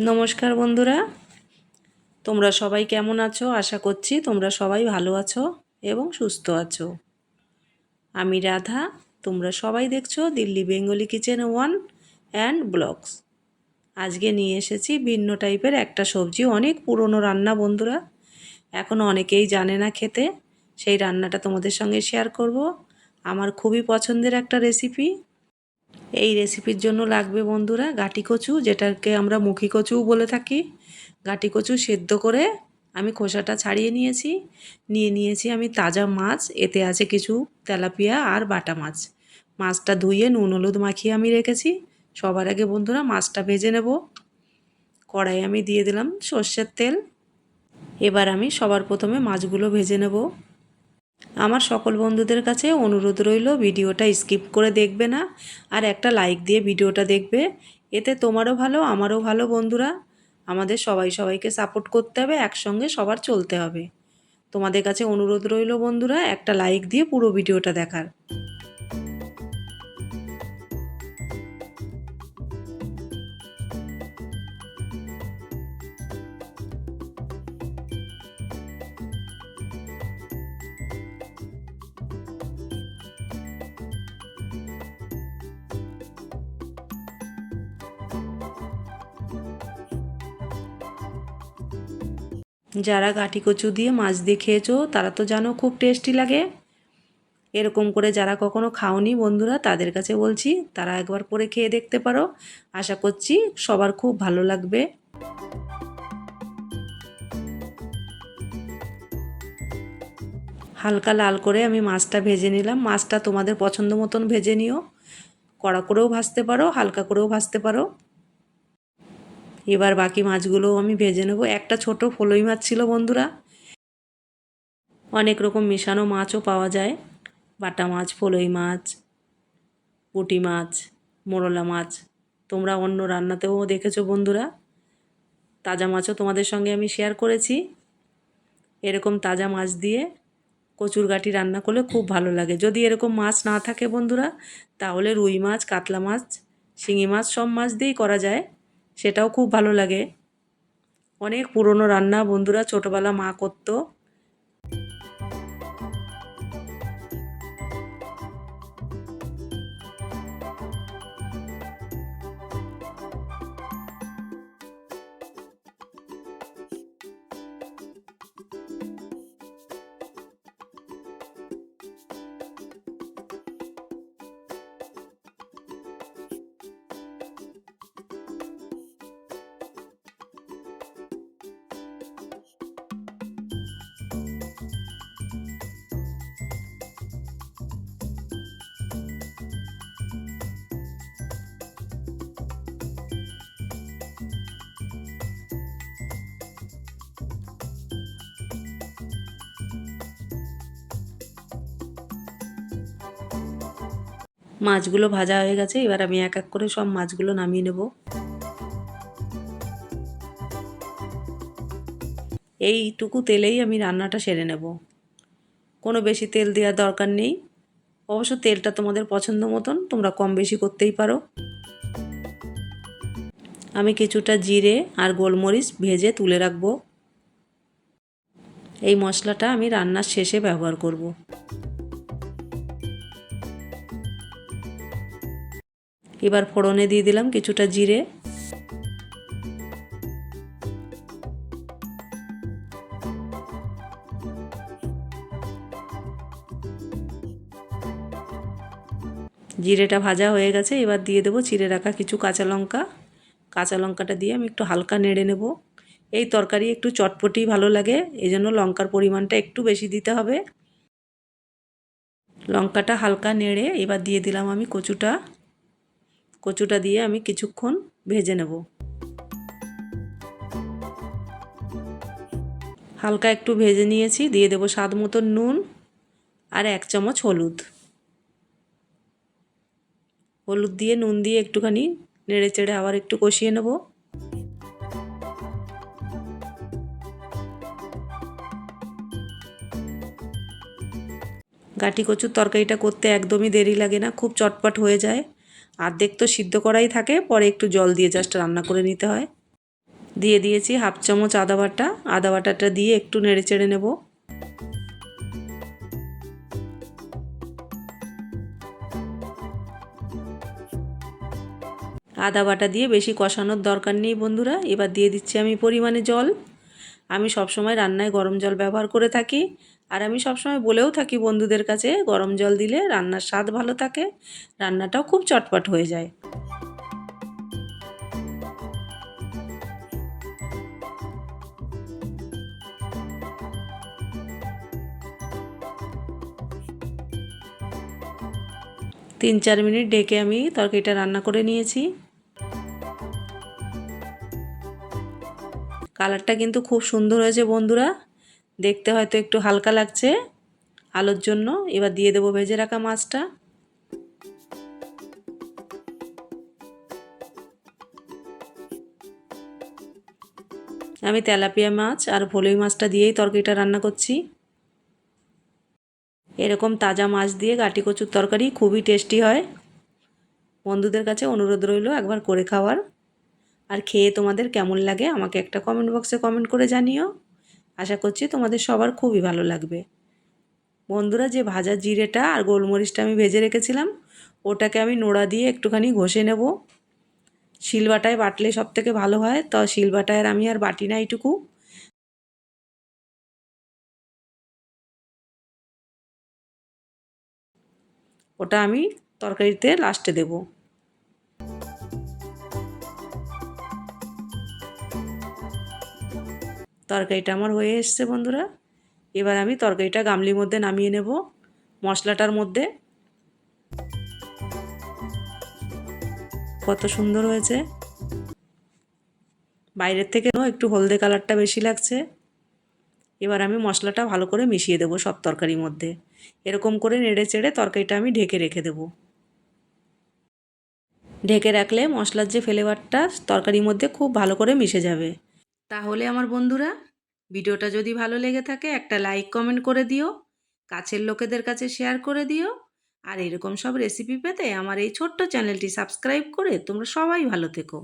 নমস্কার বন্ধুরা। তোমরা সবাই কেমন আছো? আশা করছি তোমরা সবাই ভালো আছো এবং সুস্থ আছো। আমি রাধা, তোমরা সবাই দেখছ Delhi Bengali kitchen one and blogs. আজকে নিয়ে এসেছি ভিন্ন টাইপের একটা সবজি, অনেক পুরনো রান্না বন্ধুরা। এখন অনেকেই জানে না খেতে, সেই রান্নাটা তোমাদের সঙ্গে শেয়ার করব। আমার খুবই পছন্দের একটা রেসিপি এই রেসিপির জন্য লাগবে বন্ধুরা গাটি কচু, যেটাকে আমরা মুখি কচুও বলে থাকি। গাটি কচু সেদ্ধ করে আমি খোসাটা ছাড়িয়ে নিয়েছি। নিয়ে নিয়েছি আমি তাজা মাছ, এতে আছে কিছু তেলাপিয়া আর বাটা মাছ। মাছটা ধুয়ে নুন হলুদ মাখিয়ে আমি রেখেছি। সবার আগে বন্ধুরা মাছটা ভেজে নেব। কড়াই আমি দিয়ে দিলাম সর্ষের তেল। এবার আমি সবার প্রথমে মাছগুলো ভেজে নেব। আমার সকল বন্ধুদের কাছে অনুরোধ রইল ভিডিওটা স্কিপ করে দেখবে না, আর একটা লাইক দিয়ে ভিডিওটা দেখবে। এতে তোমারও ভালো, আমারও ভালো বন্ধুরা। আমাদের সবাই সবাইকে সাপোর্ট করতে হবে, একসঙ্গে সবার চলতে হবে। তোমাদের কাছে অনুরোধ রইল বন্ধুরা, একটা লাইক দিয়ে পুরো ভিডিওটা দেখার। যারা গাটি কচু দিয়ে মাছ দিয়ে খেয়েছো, তারা তো জানো খুব টেস্টি লাগে। এরকম করে যারা কখনো খাওনি বন্ধুরা, তাদের কাছে বলছি, তারা একবার করে খেয়ে দেখতে পারো। আশা করছি সবার খুব ভালো লাগবে। হালকা লাল করে আমি মাছটা ভেজে নিলাম। মাছটা তোমাদের পছন্দ মতন ভেজে নিও। কড়া করেও ভাজতে পারো, হালকা করেও ভাজতে পারো। এবার বাকি মাছগুলোও আমি ভেজে নেব। একটা ছোট ফলই মাছ ছিল বন্ধুরা। অনেক রকম মেশানো মাছও পাওয়া যায়। বাটা মাছ, ফলই মাছ, পুঁটি মাছ, মোরলা মাছ। তোমরা অন্য রান্নাতেও দেখেছ বন্ধুরা। তাজা মাছও তোমাদের সঙ্গে আমি শেয়ার করেছি। এরকম তাজা মাছ দিয়ে কচুর গাটি রান্না করলে খুব ভালো লাগে। যদি এরকম মাছ না থাকে বন্ধুরা, তাহলে রুই মাছ, কাতলা মাছ, শিঙি মাছ সব মাছ দিয়েই করা যায়। সেটাও খুব ভালো লাগে। অনেক পুরনো রান্না বন্ধুরা ছোটোবেলা মা করতো। মাছগুলো ভাজা হয়ে গেছে, এবার আমি এক এক করে সব মাছগুলো নামিয়ে নেব। এইটুকু তেলেই আমি রান্নাটা সেরে নেব। কোনো বেশি তেল দেওয়ার দরকার নেই। অবশ্য তেলটা তোমাদের পছন্দ মতন, তোমরা কম বেশি করতেই পারো। আমি কিছুটা জিরে আর গোলমরিচ ভেজে তুলে রাখব। এই মশলাটা আমি রান্নার শেষে ব্যবহার করব। এবার ফোড়নে দিয়ে দিলাম কিছুটা জিরে। জিরেটা ভাজা হয়ে গেছে, এবার দিয়ে দেবো চিড়ে রাখা কিছু কাঁচা লঙ্কা। কাঁচা লঙ্কাটা দিয়ে আমি একটু হালকা নেড়ে নেব। এই তরকারি একটু চটপটি ভালো লাগে এই জন্য লঙ্কার পরিমাণটা একটু বেশি দিতে হবে। লঙ্কাটা হালকা নেড়ে এবার দিয়ে দিলাম আমি কচুটা। কচুটা দিয়ে আমি কিছুক্ষণ ভেজে নেব। হালকা একটু ভেজে নিয়েছি, দিয়ে দেবো স্বাদ মতো নুন আর এক চামচ হলুদ। হলুদ দিয়ে নুন দিয়ে একটুখানি নেড়ে চেড়ে আবার একটু কষিয়ে নেব। গাটি কচুর তরকারিটা করতে একদমই দেরি লাগে না, খুব চটপট হয়ে যায়। অর্ধেক তো সিদ্ধ করাই থাকে, পরে একটু জল দিয়ে জাস্ট রান্না করে নিতে হয়। দিয়ে দিয়েছি হাফ চামচ আদা বাটা, আদা বাটাটা দিয়ে একটু নেড়ে চেড়ে নেব। আদা বাটা দিয়ে বেশি কষানোর দরকার নেই বন্ধুরা, এবার দিয়ে দিচ্ছি আমি পরিমাণে জল। আমি সবসময় রান্নায় গরম জল ব্যবহার করে থাকি। আর আমি সবসময় বলেও থাকি বন্ধুদের কাছে, গরম জল দিলে রান্নার স্বাদ ভালো থাকে, রান্নাটাও খুব চটপট হয়ে যায়। তিন চার মিনিট ডেকে আমি তরকারিটা রান্না করে নিয়েছি। কালারটা কিন্তু খুব সুন্দর হয়েছে বন্ধুরা। দেখতে হয়তো একটু হালকা লাগছে। আলোর জন্য এবার দিয়ে দেবো ভেজে রাখা মাছটা। আমি তেলাপিয়া মাছ আর ভলই মাছটা দিয়েই তরকারিটা রান্না করছি। এরকম তাজা মাছ দিয়ে গাটি কচুর তরকারি খুবই টেস্টি হয়। বন্ধুদের কাছে অনুরোধ রইল একবার করে খাওয়ার। আর খেয়ে তোমাদের কেমন লাগে আমাকে একটা কমেন্ট বক্সে কমেন্ট করে জানিও। আশা করছি তোমাদের সবার খুবই ভালো লাগবে। বন্ধুরা, যে ভাজা জিরেটা আর গোলমরিচটা আমি ভেজে রেখেছিলাম, ওটাকে আমি নোড়া দিয়ে একটুখানি ঘষে নেব। শিলবাটায় বাটলে সব থেকে ভালো হয়, তো শিলবাটায় আমি আর বাটি না এইটুকু। ওটা আমি তরকারিতে লাস্টে দেব। তরকারিটা আমার হয়ে এসছে, বন্ধুরা। এবার আমি তরকারিটা গামলির মধ্যে নামিয়ে নেব, মশলাটার মধ্যে। কত সুন্দর হয়েছে। বাইরের থেকে একটু হলদে কালারটা বেশি লাগছে। এবার আমি মশলাটা ভালো করে মিশিয়ে দেবো সব তরকারির মধ্যে। এরকম করে নেড়ে চেড়ে তরকারিটা আমি ঢেকে রেখে দেবো। ঢেকে রাখলে মশলার যে ফ্লেভারটা তরকারির মধ্যে খুব ভালো করে মিশে যাবে। তাহলে আমার বন্ধুরা, ভিডিওটা যদি ভালো লেগে থাকে, একটা লাইক কমেন্ট করে দিও, কাছের লোকেদের কাছে শেয়ার করে দিও, আর এরকম সব রেসিপি পেতে আমার এই ছোট্ট চ্যানেলটি সাবস্ক্রাইব করে তোমরা সবাই ভালো থেকো।